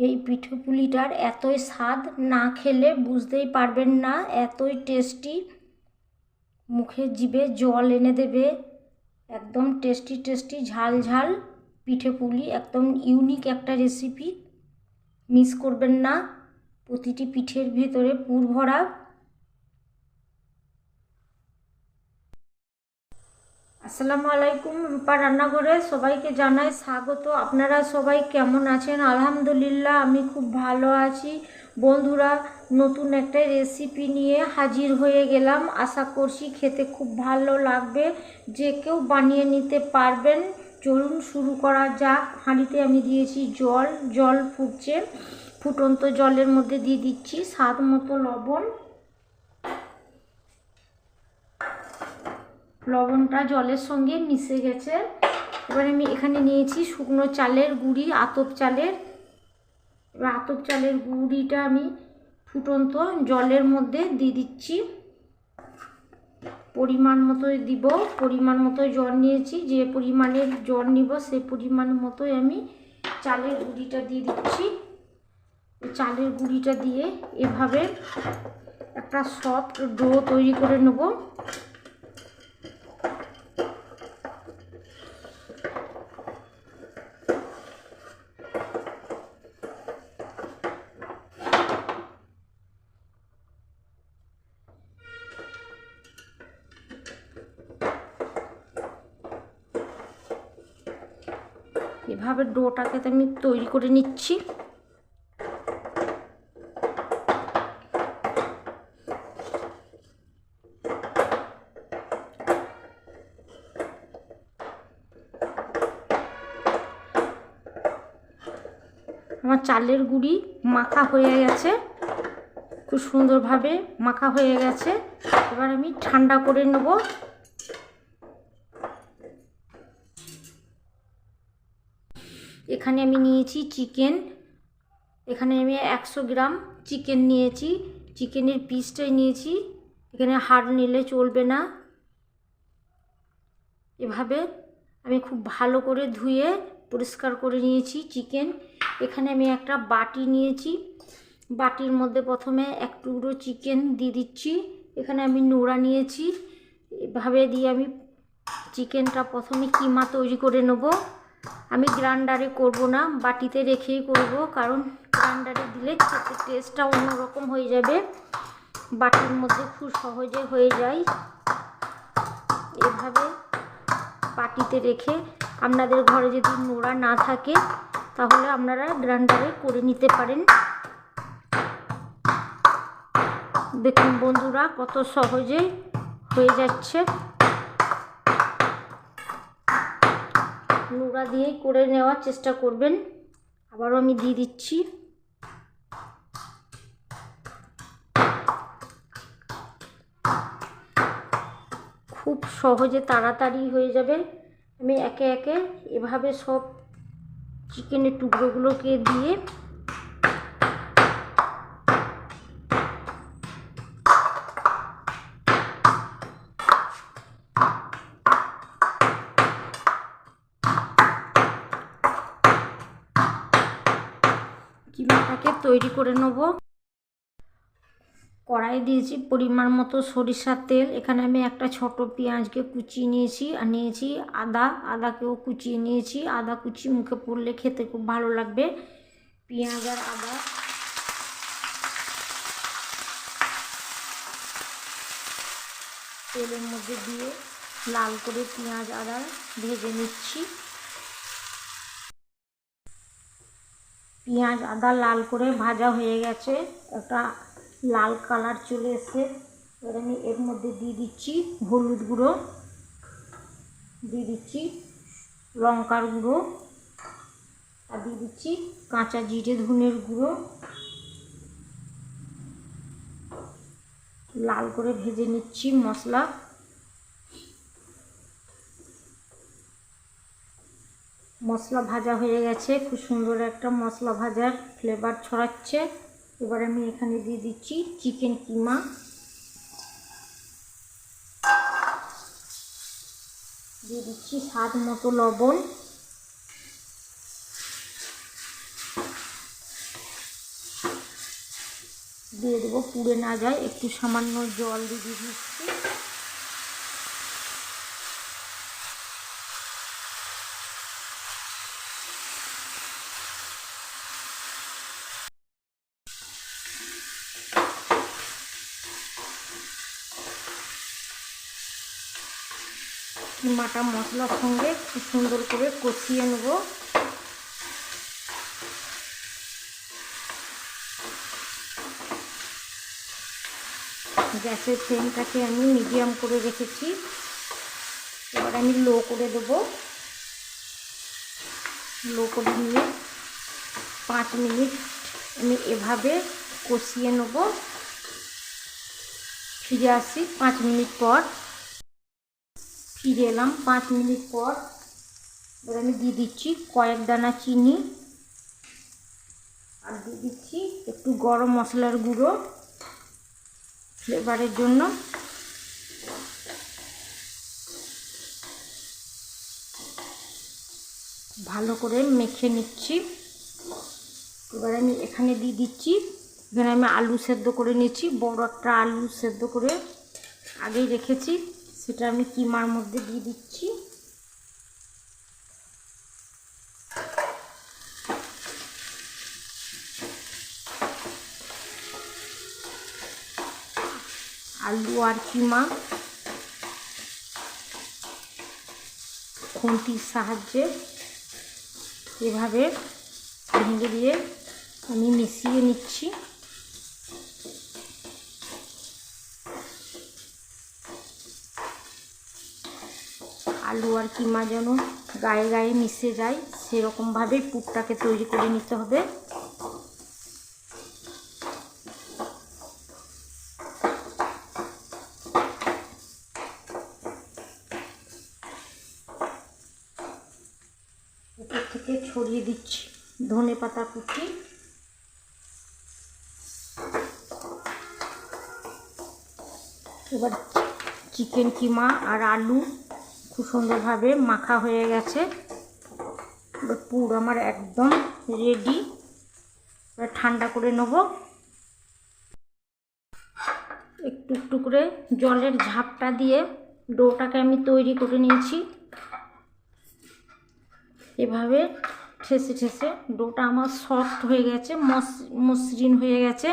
এই পিঠে পুলিটার এতই স্বাদ না খেলে বুঝতেই পারবেন না, এতই টেস্টি। মুখে জিভে জল এনে দেবে। একদম টেস্টি টেস্টি, ঝাল ঝাল পিঠেপুলি, একদম ইউনিক একটা রেসিপি মিস করবেন না। প্রতিটি পিঠের ভিতরে পুর ভরা আসসালামু আলাইকুম রূপা রান্নাঘরে সবাইকে জানাই স্বাগত। আপনারা সবাই কেমন আছেন? আলহামদুলিল্লাহ, আমি খুব ভালো আছি। বন্ধুরা, নতুন একটা রেসিপি নিয়ে হাজির হয়ে গেলাম। আশা করছি খেতে খুব ভালো লাগবে। যে কেউ বানিয়ে নিতে পারবেন, চলুন শুরু করা যাক। হাঁড়িতে আমি দিয়েছি জল জল ফুটছে। ফুটন্ত জলের মধ্যে দিয়ে দিচ্ছি স্বাদ মতো লবণ। লবণটা জলের সঙ্গে মিশে গেছে। এবার আমি এখানে নিয়েছি শুকনো চালের গুঁড়ি, আতপ চালের। এবার আতপ চালের গুঁড়িটা আমি ফুটন্ত জলের মধ্যে দিয়ে দিচ্ছি। পরিমাণ মতো দিব, পরিমাণ মতো জল নিয়েছি। যে পরিমাণের জল নিব সে পরিমাণ মতোই আমি চালের গুঁড়িটা দিয়ে দিচ্ছি। চালের গুঁড়িটা দিয়ে এভাবে একটা সফট ডো তৈরি করে নেব। এভাবে ডোটাকে আমি তৈরি করে নিচ্ছি। আমার চালের গুঁড়ি মাখা হয়ে গেছে। খুব সুন্দরভাবে মাখা হয়ে গেছে। এবার আমি ঠান্ডা করে নেব। এখানে আমি নিয়েছি চিকেন, এখানে আমি একশো গ্রাম চিকেন নিয়েছি। চিকেনের পিসটাই নিয়েছি। এখানে হাড় নিলে চলবে না। এভাবে আমি খুব ভালো করে ধুয়ে পরিষ্কার করে নিয়েছি চিকেন। এখানে আমি একটা বাটি নিয়েছি। বাটির মধ্যে প্রথমে এক টুকরো চিকেন দিয়ে দিচ্ছি। এখানে আমি নোড়া নিয়েছি। এভাবে দিয়ে আমি চিকেনটা প্রথমে কিমা তৈরি করে নেব। আমি গ্রাইন্ডারে করব না, বাটিতে রেখেই করব, কারণ গ্রাইন্ডারে দিলে খেতে টেস্টটা অন্যরকম হয়ে যাবে। বাটির মধ্যে খুব সহজে হয়ে যায়। এভাবে বাটিতে রেখে আপনাদের ঘরে যদি নোড়া না থাকে, তাহলে আপনারা গ্রাইন্ডারে করে নিতে পারেন। দেখুন বন্ধুরা, কত সহজে হয়ে যাচ্ছে। নোড়া দিয়েই করে নেওয়ার চেষ্টা করবেন। আবারও আমি দিয়ে দিচ্ছি। খুব সহজে তাড়াতাড়ি হয়ে যাবে। আমি একে একে এভাবে সব চিকেনের টুকরোগুলোকে দিয়ে তৈরি করে নেব। কড়াই দিয়েছি পরিমাণ মতো সরিষার তেল। এখানে আমি একটা ছোট পেঁয়াজকে কুচিয়ে নিয়েছি আর নিয়েছি আদা। আদাকেও কুচিয়ে নিয়েছি। আদা কুচি মুখে পড়লে খেতে খুব ভালো লাগবে। পেঁয়াজ আর আদা। তেলের মধ্যে দিয়ে লাল করে পেঁয়াজ আদা ভেজে নিচ্ছি। পেঁয়াজ আদা লাল করে ভাজা হয়ে গেছে। একটা লাল কালার চলে এসে এবার আমি এর মধ্যে দিয়ে দিচ্ছি হলুদ গুঁড়ো। দিয়ে দিচ্ছি লঙ্কার গুঁড়ো। আর দিয়ে দিচ্ছি কাঁচা জিরে ধনের গুঁড়ো। লাল করে ভেজে নিচ্ছি মশলা। মশলা ভাজা হয়ে গেছে। খুব সুন্দর একটা মশলা ভাজার ফ্লেভার ছড়াচ্ছে। এবার আমি এখানে দিয়ে দিচ্ছি চিকেন কিমা। দিয়ে দিচ্ছি স্বাদ মতো লবণ। দিয়ে দেবো পুড়ে না যায়। একটু সামান্য জল দিয়ে দিচ্ছি। কিমাটা মশলার সঙ্গে খুব সুন্দর করে কষিয়ে নেব। গ্যাসের ফ্লেমটাকে আমি মিডিয়াম করে রেখেছি। এবার আমি লো করে দেবো। লো করে নিয়ে পাঁচ মিনিট আমি এভাবে কষিয়ে নেব। ফিরে আসি পাঁচ মিনিট পর। ফিরে এলাম পাঁচ মিনিট পর এবার আমি দিয়ে দিচ্ছি কয়েক দানা চিনি। আর দিয়ে দিচ্ছি একটু গরম মশলার গুঁড়ো ফ্লেভারের জন্য। ভালো করে মেখে নিচ্ছি। এবার আমি এখানে দিয়ে দিচ্ছি, এখানে আমি আলু সেদ্ধ করে নিচ্ছি বড় একটা আলু সেদ্ধ করে আগেই রেখেছি। সেটা আমি কিমার মধ্যে দিয়ে দিচ্ছি। আলু আর কিমা। খুন্তির সাহায্যে এভাবে ভেঙে দিয়ে আমি মিশিয়ে নিচ্ছি। আলু আর কিমা যেন গায়ে গায়ে মিশে যায় সেরকমভাবেই পুরটাকে তৈরি করে নিতে হবে। উপর থেকে ছড়িয়ে দিচ্ছি ধনে পাতা কুচি। এবার চিকেন কিমা আর আলু খুব সুন্দরভাবে মাখা হয়ে গেছে। পুর আমার একদম রেডি ঠান্ডা করে নেব। একটু একটু করে জলের ঝাপটা দিয়ে ডোটাকে আমি তৈরি করে নিয়েছি। এভাবে ঠেসে ঠেসে ডোটা আমার সফট হয়ে গেছে মসৃণ হয়ে গেছে।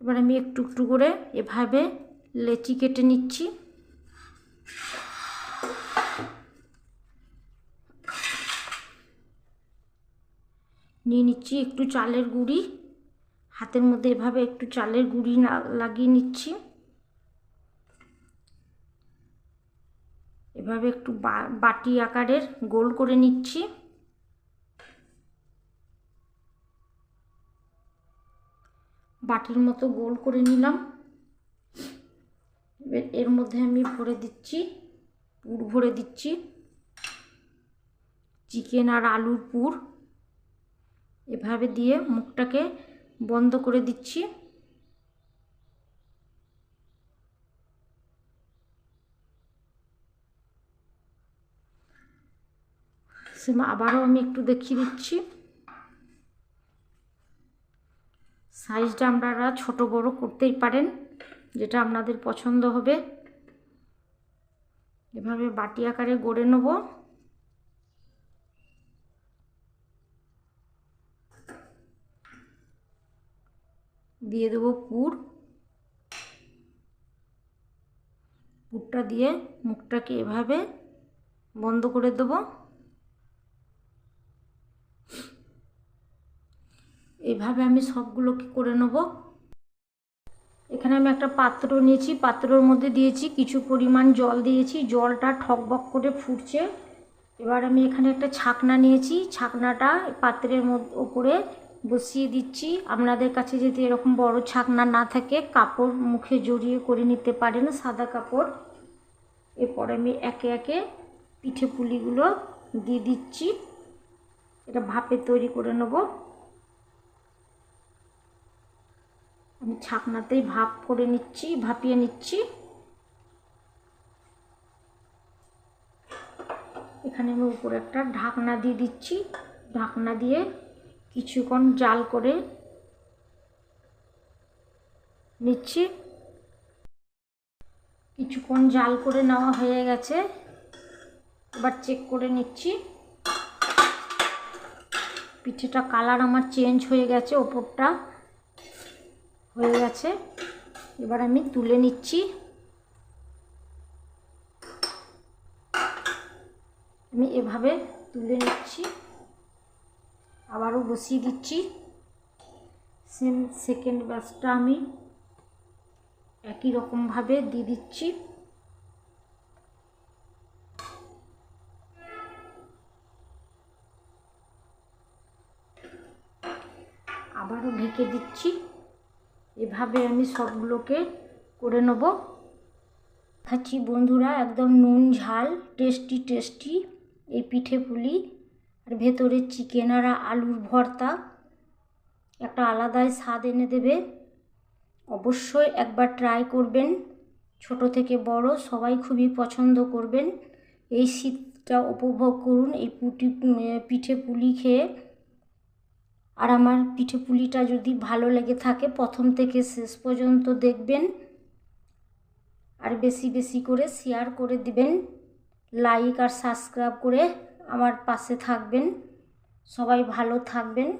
এবার আমি একটু একটু করে এভাবে লেচি কেটে নিচ্ছি। নিয়ে নিচ্ছি একটু চালের গুঁড়ি। হাতের মধ্যে এভাবে একটু চালের গুঁড়ি লাগিয়ে নিচ্ছি। এভাবে একটু বাটি আকারের গোল করে নিচ্ছি। বাটির মতো গোল করে নিলাম। এর মধ্যে আমি ভরে দিচ্ছি পুর ভরে দিচ্ছি চিকেন আর আলুর পুর। এভাবে দিয়ে মুখটাকে বন্ধ করে দিচ্ছি। সেমা আবারও আমি একটু দেখিয়ে দিচ্ছি। সাইজটা আপনারা ছোট বড় করতেই পারেন। যেটা আপনাদের পছন্দ হবে। এভাবে বাটি আকারে গড়ে নেব। দিয়ে দেবো পুর। পুরটা দিয়ে মুখটাকে এভাবে বন্ধ করে দেবো। এভাবে আমি সবগুলোকে করে নেব। এখানে আমি একটা পাত্র নিয়েছি, পাত্রর মধ্যে দিয়েছি কিছু পরিমাণ জল দিয়েছি, জলটা ঠকবক করে ফুটছে। এবার আমি এখানে একটা ছাকনা নিয়েছি, ছাকনাটা পাত্রের মধ্যে, ওপরে বসিয়ে দিচ্ছি। আপনাদের কাছে যদি এরকম বড় ছাকনা না থাকে, কাপড় মুখে জড়িয়ে করে নিতে পারেন, সাদা কাপড়। এরপরে আমি একে একে পিঠে পুলিগুলো দিয়ে দিচ্ছি। এটা ভাপে তৈরি করে নেব। ছাকনাতেই ভাপ করে নিচ্ছি, ভাপিয়ে নিচ্ছি। এখানে আমি উপরে একটা ঢাকনা দিয়ে দিচ্ছি। ঢাকনা দিয়ে কিছুক্ষণ জাল করে নিচ্ছি। কিছুক্ষণ জাল করে নেওয়া হয়ে গেছে। এবার চেক করে নিচ্ছি। পিঠেটা কালার আমার চেঞ্জ হয়ে গেছে ওপরটা। হয়ে গেছে। এবার আমি তুলে নিচ্ছি। আমি এভাবে তুলে নিচ্ছি। আবারও বসিয়ে দিচ্ছি। সেম সেকেন্ড ব্যাচটা আমি একই রকমভাবে দিয়ে দিচ্ছি। আবারও ঢেকে দিচ্ছি। এভাবে আমি সবগুলোকে করে নেব। খাচ্ছি বন্ধুরা, একদম নুন, ঝাল, টেস্টি টেস্টি। এই পিঠে পুলি, আর ভেতরে চিকেন আর আলুর ভর্তা। একটা আলাদাই স্বাদ এনে দেবে। অবশ্যই একবার ট্রাই করবেন। ছোট থেকে বড়, সবাই খুবই পছন্দ করবেন। এই শীতটা উপভোগ করুন, এই পুটি পিঠে পুলি খেয়ে। আর আমার পিঠে পুলিটা যদি ভালো লেগে থাকে, প্রথম থেকে শেষ পর্যন্ত দেখবেন। আর বেশি বেশি করে শেয়ার করে দিবেন। লাইক আর সাবস্ক্রাইব করে আমার পাশে থাকবেন। সবাই ভালো থাকবেন।